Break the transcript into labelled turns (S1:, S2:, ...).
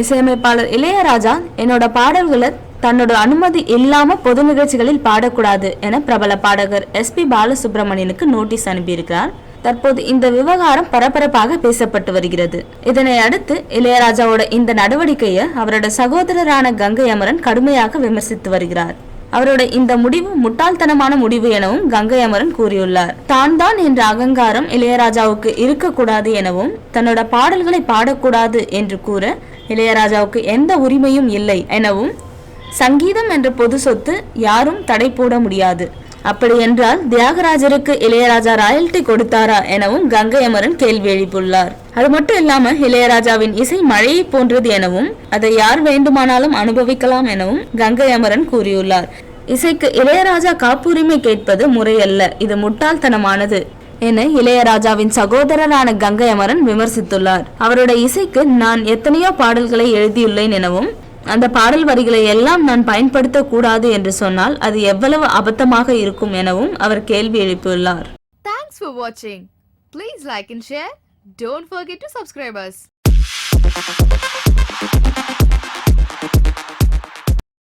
S1: இசையமைப்பாளர் இளையராஜா என்னோட பாடல்களை தன்னோட அனுமதி இல்லாம பொது நிகழ்ச்சிகளில் பாடக்கூடாது என பிரபல பாடகர் எஸ்பி பாலசுப்ரமணியனுக்கு நோட்டீஸ் அனுப்பியிருக்கிறார். தற்போது இந்த விவகாரம் பரபரப்பாக பேசப்பட்டு வருகிறது. இதனை அடுத்து இளையராஜாவோட இந்த நடவடிக்கையை அவரோட சகோதரரான கங்கை அமரன் கடுமையாக விமர்சித்து வருகிறார். அவரோட இந்த முடிவு முட்டாள்தனமான முடிவு எனவும் கங்கை அமரன் கூறியுள்ளார். தான் தான் என்ற அகங்காரம் இளையராஜாவுக்கு இருக்கக்கூடாது எனவும் தன்னோட பாடல்களை பாடக்கூடாது என்று கூற இளையராஜாவுக்கு எந்த உரிமையும் இல்லை எனவும் சங்கீதம் என்ற பொது சொத்து யாரும் தடை போட முடியாது. அப்படி என்றால் தியாகராஜருக்கு இளையராஜா ராயல்டி கொடுத்தாரா எனவும் கங்கை அமரன் கேள்வி எழுப்பியுள்ளார். அது மட்டும் இல்லாம இளையராஜாவின் இசை மழையை போன்றது எனவும் அதை யார் வேண்டுமானாலும் அனுபவிக்கலாம் எனவும் கங்கை அமரன் கூறியுள்ளார். இசைக்கு இளையராஜா காப்புரிமை கேட்பது முறையல்ல இது முட்டாள்தனமானது என இளையராஜாவின் சகோதரரான கங்கை அமரன் விமர்சித்துள்ளார். அவருடைய இசைக்கு நான் எத்தனையோ பாடல்களை எழுதியுள்ளேன் எனவும் அந்த பாடல் வரிகளை எல்லாம் நான் பயன்படுத்தக்கூடாது என்று சொன்னால் அது எவ்வளவு அபத்தமாக இருக்கும் எனவும் அவர் கேள்வி எழுப்பியுள்ளார்.
S2: தேங்க்ஸ் for வாட்சிங் please like and share don't forget to subscribe.